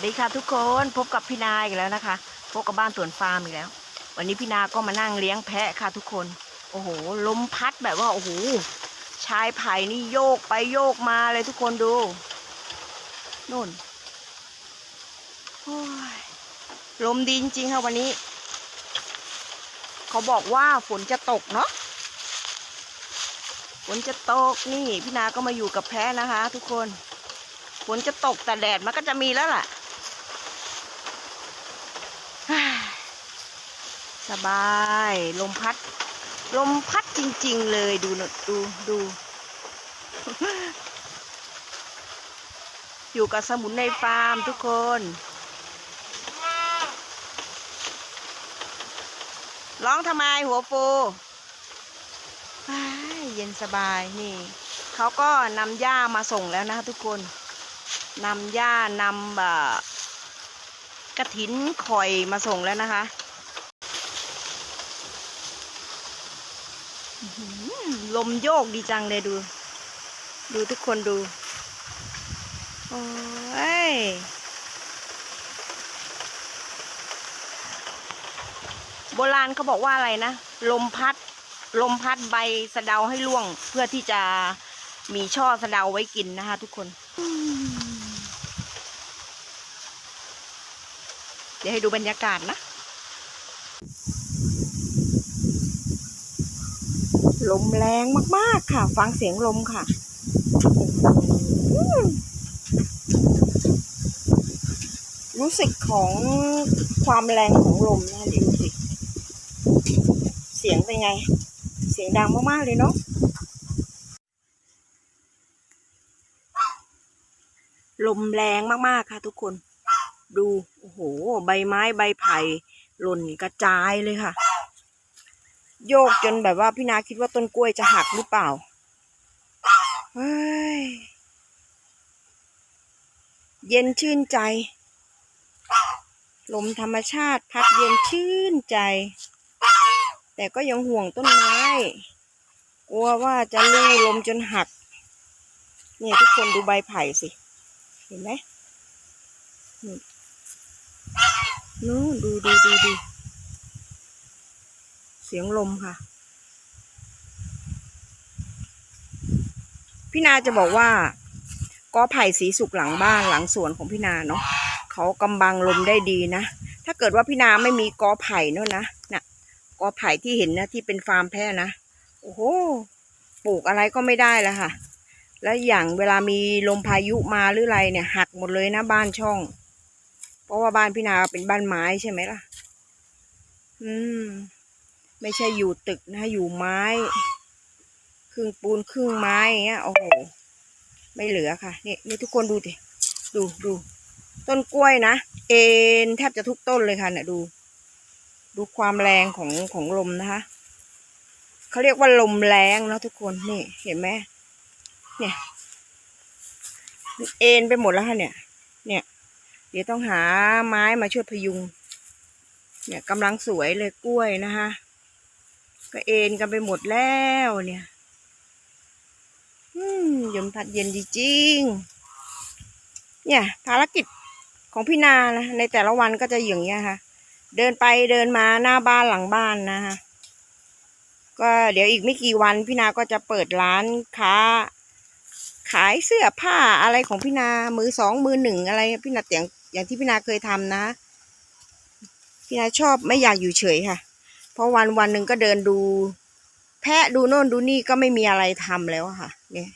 วัสดีค่ะทุกคนพบกับพี่นาอีกแล้วนะคะพบกับบ้านสวนฟาร์มอีกแล้ว วันนี้พี่นาก็มานั่งเลี้ยงแพะค่ะทุกคน โอ้โหลมพัดแบบว่าโอ้โหชายไผ่นี่โยกไปโยกมาเลยทุกคนดูนู่นลมดีจริงๆค่ะวันนี้ เขาบอกว่าฝนจะตกเนาะฝนจะตกนี่พี่นาก็มาอยู่กับแพะนะคะ ทุกคนฝนจะตกแต่แดดมันก็จะมีแล้วล่ะ สบาย ลมพัด ลมพัดจริง ๆ เลยดูนดูดู อยู่กับสมุนในฟาร์มทุกคนร้องทำไมหัวฟูเย็นสบายนี่เขาก็นำหญ้ามาส่งแล้วนะคะทุกคนนำหญ้านำแบบกระถินข่อยมาส่งแล้วนะคะอื้อหือ ลมโยกดีจังเลยดู ดูทุกคนดู โอ้ยโบราณเขาบอกว่าอะไรนะ ลมพัด ลมพัดใบสะเดาให้ร่วง เพื่อที่จะมีช่อสะเดาไว้กินนะคะทุกคน เดี๋ยวให้ดูบรรยากาศนะ ลมแรงมากๆค่ะ ฟังเสียงลมค่ะรู้สึกของความแรงของลมนะดูสิเสียงเป็นไง เสียงดังมากๆเลยเนาะลมแรงมากๆค่ะทุกคน ดู โอ้โห ใบไม้ใบไผ่หล่นกระจายเลยค่ะ โยกจนแบบว่าพี่นาคิดว่าต้นกล้วยจะหักหรือเปล่าเฮ้ยเย็นชื่นใจ ลมธรรมชาติพัดเย็นชื่นใจ แต่ก็ยังห่วงต้นไม้ กลัวว่าจะลู่ลมจนหัก เนี่ยทุกคนดูใบไผ่สิ เห็นไหมนี่นู้ดูดูดูดู สียงลมค่ะ พี่นาจะบอกว่ากอไผ่สีสุกหลังบ้านหลังสวนของพี่นาเนาะเขากำบังลมได้ดีนะ ถ้าเกิดว่าพี่นาไม่มีกอไผ่เนอะนะน่ะกอไผ่ที่เห็นนะที่เป็นฟาร์มแพะนะโอ้โหปลูกอะไรก็ไม่ได้แล้วค่ะ แล้วอย่างเวลามีลมพายุมาหรืออะไรเนี่ย หักหมดเลยนะบ้านช่อง เพราะว่าบ้านพี่นาเป็นบ้านไม้ใช่ไหมล่ะ อืม ไม่ใช่อยู่ตึกนะอยู่ไม้ ครึ่งปูนครึ่งไม้เงี้ยโอ้โหไม่เหลือค่ะนี่นี่ทุกคนดูดิดูดูต้นกล้วยนะ เอ็นแทบจะทุกต้นเลยค่ะเนี่ยดู ดูความแรงของของลมนะคะเขาเรียกว่าลมแรงนะทุกคนนี่เห็นไหมเนี่ยเอ็นไปหมดแล้วค่ะเนี่ย เนี่ย เดี๋ยวต้องหาไม้มาช่วยพยุง เนี่ยกำลังสวยเลยกล้วยนะคะ ก็เอ็นกันไปหมดแล้วเนี่ยยมพัดเย็นจริงๆเนี่ย ภารกิจของพี่นานะในแต่ละวันก็จะอย่างเงี้ยค่ะ เดินไปเดินมาหน้าบ้านหลังบ้านนะคะก็เดี๋ยวอีกไม่กี่วันพี่นาก็จะเปิดร้านค้า ขายเสื้อผ้าอะไรของพี่นา มือสองมือหนึ่งอะไรพี่นาอย่างอย่างที่พี่นาเคยทำนะ พี่นาชอบไม่อยากอยู่เฉยค่ะ เพราะวันวันหนึ่งก็เดินดู แพะดูโน่นดูนี่ก็ไม่มีอะไรทำแล้วค่ะ เนี่ย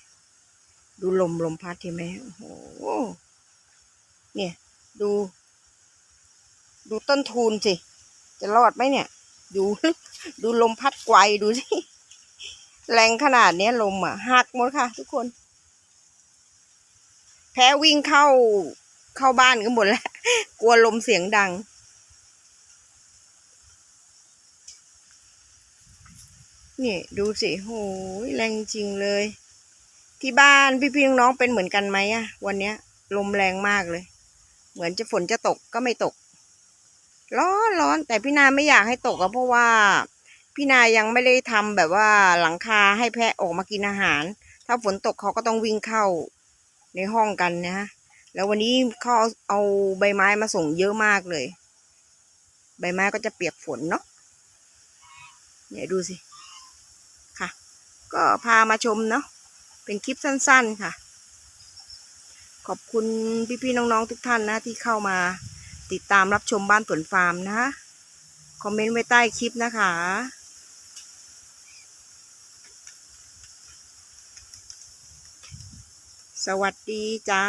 ดูลมลมพัดเห็นไหมโอ้โหเนี่ย ดู ดูต้นทุนสิ จะรอดไหมเนี่ย ดู ดูลมพัดไกวดูสิ แรงขนาดเนี้ยลมอะหักหมดค่ะ ทุกคน แพ้วิ่งเข้าเข้าบ้านกันหมดแล้ว กลัวลมเสียงดัง นี่ดูสิโหยแรงจริงเลย ที่บ้านพี่ๆน้องๆเป็นเหมือนกันไหมอะวันเนี้ย ลมแรงมากเลย เหมือนจะฝนจะตกก็ไม่ตก ร้อนร้อนแต่พี่นาไม่อยากให้ตกอะเพราะว่า พี่นายังไม่ได้ทำแบบว่าหลังคาให้แพะออกมากินอาหาร ถ้าฝนตกเขาก็ต้องวิ่งเข้าในห้องกันนะแล้ววันนี้เขาเอาใบไม้มาส่งเยอะมากเลย ใบไม้ก็จะเปียกฝนเนาะเนี่ยดูสิ ก็พามาชมเนาะเป็นคลิปสั้น ๆค่ะ ขอบคุณพี่ๆน้องๆทุกท่านนะที่เข้ามาติดตามรับชมบ้านสวนฟาร์มนะคอมเมนต์ไว้ใต้คลิปนะคะสวัสดีจ้า